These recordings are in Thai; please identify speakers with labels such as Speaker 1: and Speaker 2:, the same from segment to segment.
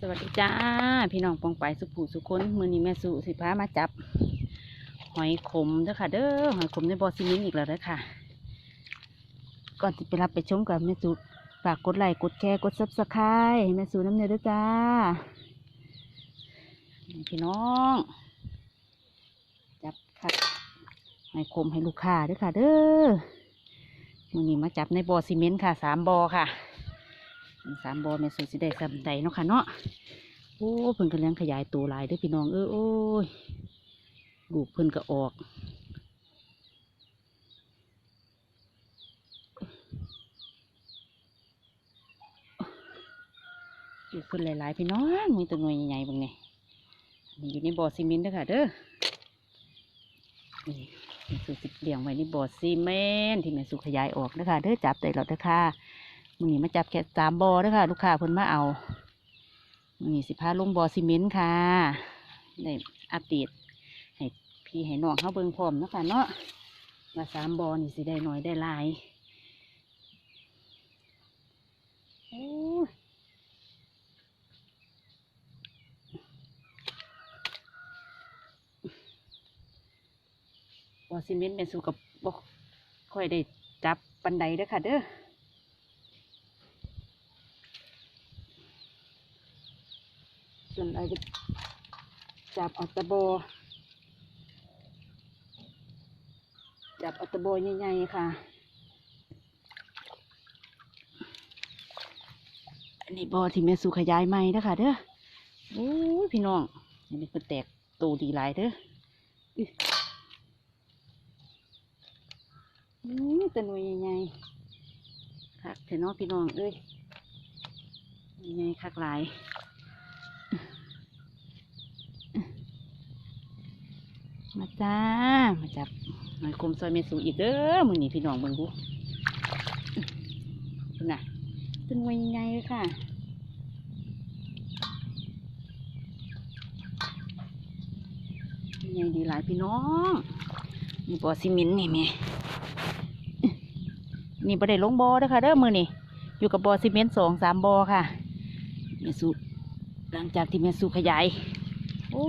Speaker 1: สวัสดีจ้า พี่น้องปองไปสุขผูสุขคนมือนี้แม่สุสิพามาจับ หอยขมเด้อค่ะ เด้อหอยขมในบอซีมินอีกแล้วเด้อค่ะ ก่อนที่ไปรับไปชมกับแม่สุฝากกดไลค์กดแชร์กดซับสไครต์แม่สุน้ำเนยเด้อจ้าพี่น้อง จับค่ะหอยขมให้ลูกค้าเด้อค่ะ เด้อมือนี้มาจับในบอซีเมนต์ค่ะสามบอค่ะ สามบอแม่สูสิได้สำใดเนาะค่ะเนาะโอ้เพิ่นกำลังขยายตัวหลายด้อพี่น้องเออโอ้ยลูกเพิ่นก็ออกลูกเพิ่นหลายๆพี่น้องมีตัวหน่วยใหญ่ๆบางไงนี่อยู่ในบ่อซีเมนต์ด้อค่ะเด้อนี่สูสิเลี้ยงไว้ในบ่อซีเมนต์ที่แม่สูขยายออกเด้อค่ะเด้อจับได้แล้วเด้อค่ะ มือนี้มาจับแค่สามบอเด้อค่ะ ลูกค้าเพิ่นมาเอามือนี้สิพาลงบอซีเมนต์ค่ะได้อัปเดตให้พี่ให้น้องเขาเบิ่งพร้อมนะค่ะเนาะว่าสามบอนี่สิได้หน่อยได้หลายโอ้บอซีเมนต์เป็นสูกับบอค่อยได้จับปันไดด้อค่ะเด้อ ส่วนเราจะจับเอัตะโบ จับเอัตะโบใหญ่ๆค่ะ อันนี้บอที่แม่สูขยายใหม่เด้อค่ะเด้อโอ้พี่น้องอันนี้เป็นแตกโตดีหลายเด้ออืออื้อแตะน่วยใหญ่ๆคักเถอะเนาะพี่น้องเอ้ยใหญ่คักหลาย มาจ้า มาจับหอยคมซอยเมสูอีกเด้อมือนี้พี่น้องเบิ่งดูน่ะเป็นวัยยังไงเลยค่ะยังดีหลายพี่น้องนี่บ่อซีเมนต์นี่แม่นี่บ่ได้ลงบ่อเด้อค่ะเด้อมือนี่อยู่กับบ่อซีเมนต์สองสามบ่อค่ะเมสูหลังจากที่เมสูขยาย โอ้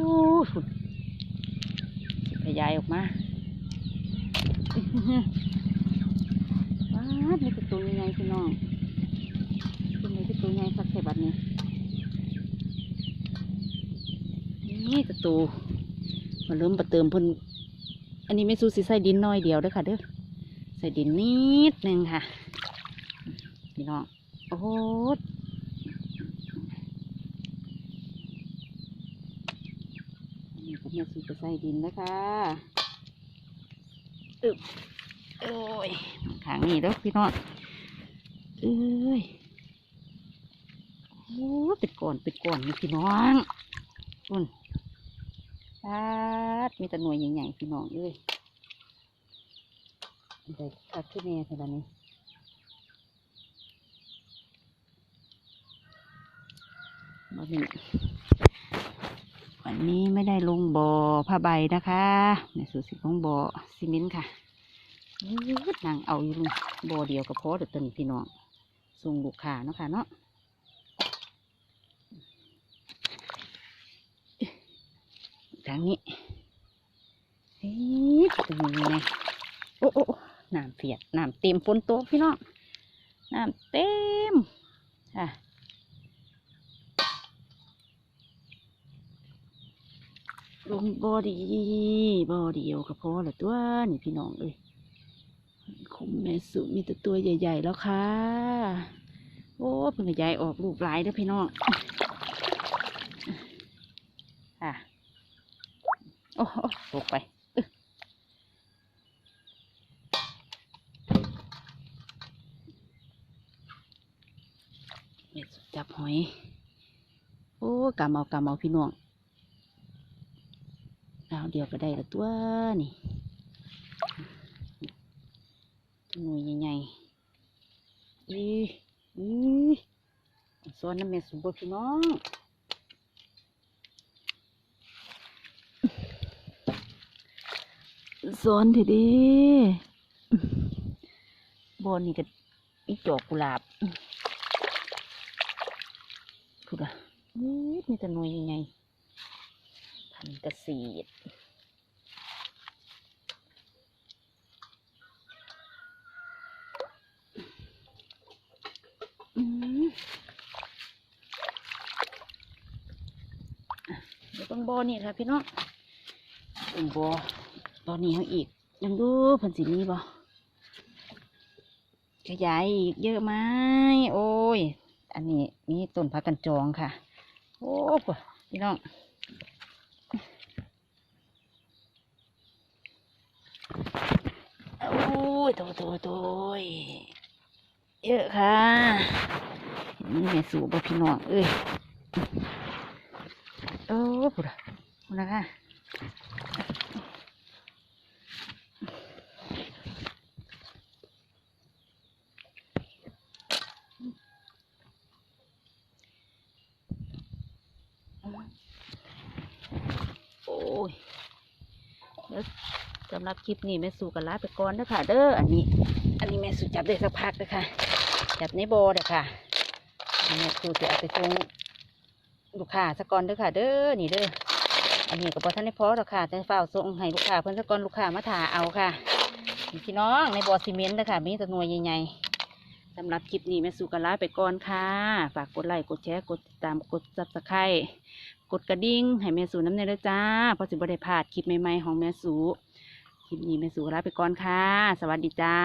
Speaker 1: สุด ขยายออกมาว้าดมีแต่ตัวใหญ่ๆพี่น้องตัวนี้คือตัวใหญ่สักแค่บัดนี้ นี่แต่ตัวมาเริ่มประเติมพ่นอันนี้ไม่สู้สิใส่ดินน้อยเดียวเด้อค่ะเด้อใส่ดินนิดนึงค่ะ พี่น้อง โอ้โห นี่ผมมาสูไปใส่ดินนะคะอึบโอ้ยขางนี่เด้อพี่น้องเอ้ยโอ้เป็นก้อนเป็นก้อนนี่พี่น้องอุ่นปาดมีแต่หน่วยใหญ่ๆพี่น้องเอ้ยได้คัดขึ้นแน่เท่านี้มาหนึ่ง วันนี้ไม่ได้ลงบ่อผ้าใบนะคะในส่วนสิของบ่อซีเมนต์ค่ะยืดนางเอาอยู่ลุงบ่อเดียวกับพอเด็ดตวนพี่น้องส่งลูกค้าเนาะค่ะเนาะทางนี้เฮ้ยเป็นยังไงโอ้โอ้โอ้น้ำเปียกน้ำเต็มฝนตกพี่น้องน้ำเต็มค่ะ ลง บอดีบอเดียวก็พอละตัวนี่พี่น้องเลยคมแม่สุมีแต่ตัวใหญ่ ๆ แล้วค่ะ โอ้เพิ่งขยายออกลูกหลายเด้อพี่น้องค่ะโอ้โหตกไปแม่สุจับหอย โอ้กำเอากำเอาพี่น้อง เดียวก็ได้ละตัวนี่หน่วยใหญ่ๆอีอีซ้อนน้ำเมสุบพี่น้องซ้อนเถอะดิบอนนี่ก็อีจอกกุหลาบพูดอะนี่มีแต่หน่วยยังไงพันกระสีดอืมอะ เดี๋ยวต้องบอนี่ค่ะพี่น้องต้องบอตอนนี้เขาอีก ยังดูพันสีนี้บ่ขยายอีกเยอะไหมโอ้ย อันนี้มีต้นพักกันจองค่ะ โอ้ปะพี่น้องโอ้ยโตโตโตย เยอะค่ะนี่แม่สูบพี่น้องเอ้ยโอ้ปุระปุระค่ะโอ้ยเดี๋ยวสำหรับคลิปนี้แม่สูกันลาไปก่อนเด้อค่ะเด้ออันนี้ อันนี้แม่สูจับได้สักพักเลยค่ะ จับในบอเด้อค่ะนนี้สูจะเอาไปส่งลูกค้าสกก่อนเด้อค่ะ เด้อนี่เด้ออันนี้ก็บอท่านได้พอหรอกค่ะแต่เฝ้าส่งให้ลูกค้าเพิ่อนสกก่อนลูกค้ามาถ่าเอาค่ะพี่น้องในบอซีเมนต์เด้อค่ะมีแตัวหน่วยใหญ่ๆสำหรับคลิปนี้แม่สู่กันลาไปก่อนค่ะ ฝากกดไลค์กดแชร์กดติดตามกดซับสไครต์กดกระดิ่งให้แม่สูน้ำเนยด้วยจ้าพราะสิบได้พลาดคลิปใหม่ๆของแม่สูคลิปนี้แม่สู่ลาไปก่อนค่ะ สวัสดีจ้า